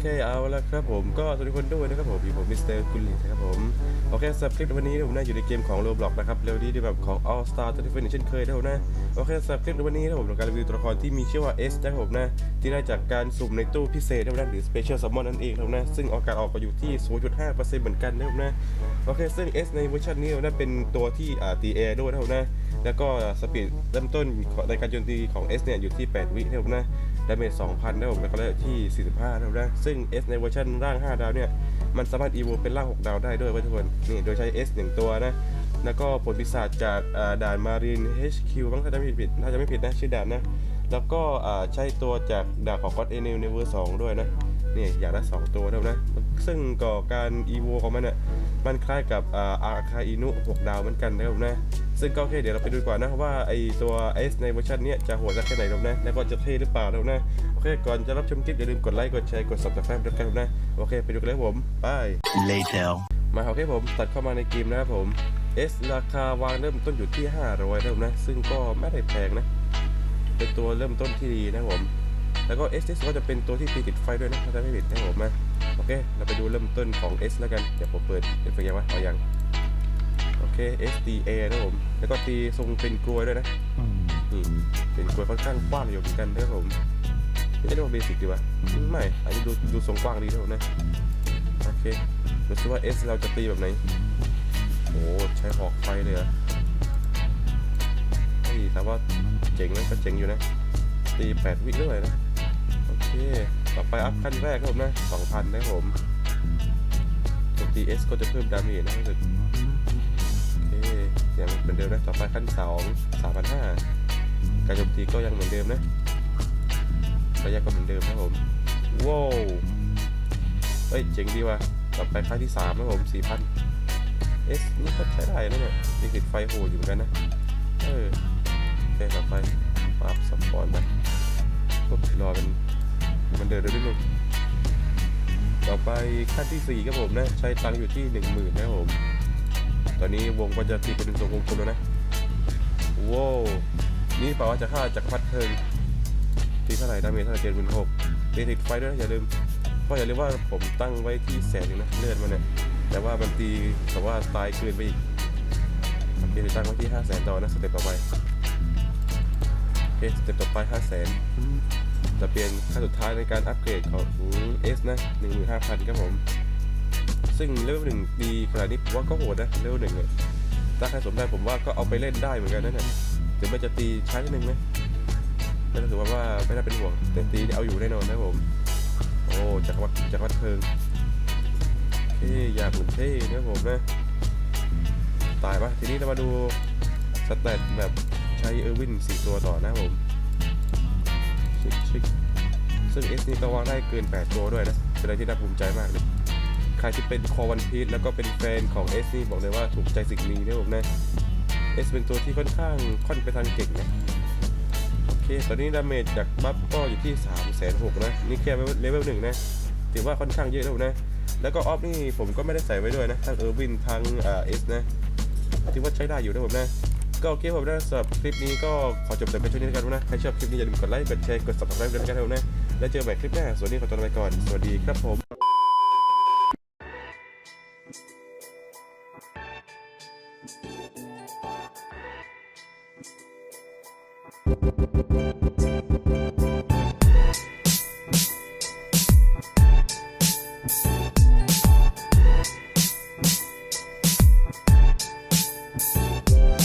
เคเอาละครับผมก็สวัสดีคนด้วยนะครับผมอยู่ผมมิสเตอร์กุลินะครับผมโอเคสำหรับคลิปวันนี้ผมน่าอยู่ในเกมของ Roblox นะครับเร็วดีที่แบบของ All Star ตัวที่เป็นเช่นเคยนะครับผมนะโอเคสำหรับคลิปวันนี้นะผมการรีวิวตัวละครที่มีชื่อว่า S นะครับผมนะที่ได้จากการสุ่มในตู้พิเศษนะครับหรือ Special Summon นั่นเองนะครับนะซึ่งโอกาสออกก็อยู่ที่ 0.5%เหมือนกันนะครับนะโอเคซึ่ง S ในเวอร์ชันนี้นะเป็นตัวที่อ่าตีแอร์ด้วยนะครับนะแล้วก็สปีดเริ่มต้นในการโจมตีของ S เนี่ยอยู่ที่ 8 วินะครับนะ ดาเมจ2,000นะผมแล้วก็เลที่ 45นะครับนะซึ่ง S ในเวอร์ชันร่าง 5 ดาวเนี่ยมันสามารถ EVO เป็นร่าง 6 ดาวได้ด้วยเว้ทุกคนนี่โดยใช้ S 1 ตัวนะแล้วก็ผลปีศาจจากด่านมารีน HQ บ้างถ้าจะไม่ผิดถ้าจะไม่ผิดนะชื่อด่านนะแล้วก็ใช้ตัวจากดาบของ God a n e l ในเวอร์2ด้วยนะ นี่อยากได้2ตัวนะครับนะซึ่งก่อการ EVO ของมันเนี่ยมันคล้ายกับอ่าอาคาอินุ6ดาวเหมือนกันนะครับนะซึ่งก็โอเคเดี๋ยวเราไปดูก่อนนะว่าไอตัว S ในเวอร์ชันเนี้ยจะโหดสักแค่ไหนครับนะแล้วก็จะเท่หรือเปล่าครับนะโอเคก่อนจะรับชมคลิปอย่าลืมกดไลค์กดแชร์กด subscribe ด้วยกันครับนะโอเคไปดูกันเลยครับผมไป Later. มาโอเคผมตัดเข้ามาในเกมนะครับผม S ราคาวางเริ่มต้นอยู่ที่ 500นะครับนะซึ่งก็ไม่ได้แพงนะเป็นตัวเริ่มต้นที่ดีนะครับผม แล้วก็ S S ก็จะเป็นตัวที่ตีติดไฟด้วยนะถ้าจะไม่ผิดนะผมนะโอเค เราไปดูเริ่มต้นของ S แล้วกัน เดี๋ยวผมเปิดเอฟเฟกต์ยังวะเอายัง โอเค S D A นะผม แล้วก็ตีทรงเป็นกลวยด้วยนะนี่เป็นกลวยค่อนข้างกว้างอยู่เหมือนกันนะครับผมไม่ได้เรียกว่าเบสิกดีวะไม่ อันนี้ดูดูทรงกว้างดีนะผมนะ โอเคดูซิว่า S เราจะตีแบบไหน โอ้ใช้หอกไฟเลยเหรอเฮ้ยแต่ว่าเจ๋งนะก็เจ๋งอยู่นะ ตี8วิด้วยนะ ต่อไปอัพขั้นแรกครับผมนะ2,000นะครับผมโจมตี S ก็จะเพิ่มดาเมจนะรู้สึกโอเคยังเหมือนเดิมนะต่อไปขั้น2 3,500การโจมตีก็ยังเหมือนเดิมนะระยะก็เหมือนเดิมนะครับผมว้าวเฮ้ยเจ๋งดีว่ะต่อไปขั้นที่3นะครับผม4,000 S นี่ก็ใช้ได้นะเนี่ยมีติดไฟโหดอยู่เหมือนกันนะเออโอเคต่อไปปรับสปอนไปปุ๊บรอเป็น มันเดินเรื่อยๆต่อไปขั้นที่ 4 ครับผมนะ ใช้ตังค์อยู่ที่ 10,000นะครับผม ตอนนี้วงก็จะตีเป็นทรงวงกลมแล้วนะว้าวนี่แปลว่าจะฆ่าจักรพรรดิเพลิงตีเท่าไหร่ดาเมจเท่าไหร่เจ็ดหมื่นหกตีติดไฟด้วยนะอย่าลืมเพราะอย่าลืมว่าผมตั้งไว้ที่แสนนึงนะเลือดมันเนี่ยแต่ว่ามันตีแต่ว่าตายเกินไปอีกโอเคตั้งไว้ที่ห้าแสนต่อนะสเต็ปต่อไปโอเคสเต็ปต่อไปห้าแสน จะเป็นขั้นสุดท้ายในการอัปเกรดของ S นะหนึ่งหมื่นห้าพันครับผม ซึ่งเลเวลหนึ่งดีขนาดนี้ผมว่าก็โหดนะ เลเวลหนึ่งเนี่ยถ้าใครสนใจผมว่าก็เอาไปเล่นได้เหมือนกันนะเนี่ยถึงมันจะตีช้านิดนึงไหมไม่ถือว่าว่าไม่น่าเป็นห่วงแต่ตีนี่เอาอยู่แน่นอนนะผม โอ้จักรวรรดิจักรวรรดิเพลิงเท่อยากเหมือนเท่นะครับผมนะ ตายปะทีนี้เรามาดูสแตทแบบใช้เออร์วินสี่ตัวต่อนะครับผม ชิคชิคซึ่ง S นี่ก็วางได้เกิน 8 ตัวด้วยนะ เป็นอะไรที่น่าภูมิใจมากเลย ใครที่เป็นคอวันพีชแล้วก็เป็นแฟนของ S นี่บอกเลยว่าถูกใจสิ่งนี้นะผมนะ S เป็นตัวที่ค่อนข้างค่อนไปทางเก่งนะโอเค ตอนนี้ดาเมจจากบัฟก็อยู่ที่3ามแสนหกนะ นี่แค่เลเวลหนึ่งนะ ถือว่าค่อนข้างเยอะแล้วนะ แล้วก็ออฟนี่ผมก็ไม่ได้ใส่ไว้ด้วยนะ ทั้งเออร์วินทั้งเอสนะถือว่าใช้ได้อยู่นะผมนะ ก็โอเคผมได้สำหรับคลิปนี้ก็ขอจบแต่เพียงเท่านี้แล้วกันนะ ใครชอบคลิปนี้อย่าลืมกดไลค์ กดแชร์ กด subscribe ด้วยนะครับนะ แล้วเจอใหม่คลิปหน้า ส่วนนี้ขอตัวไปก่อน สวัสดีครับผม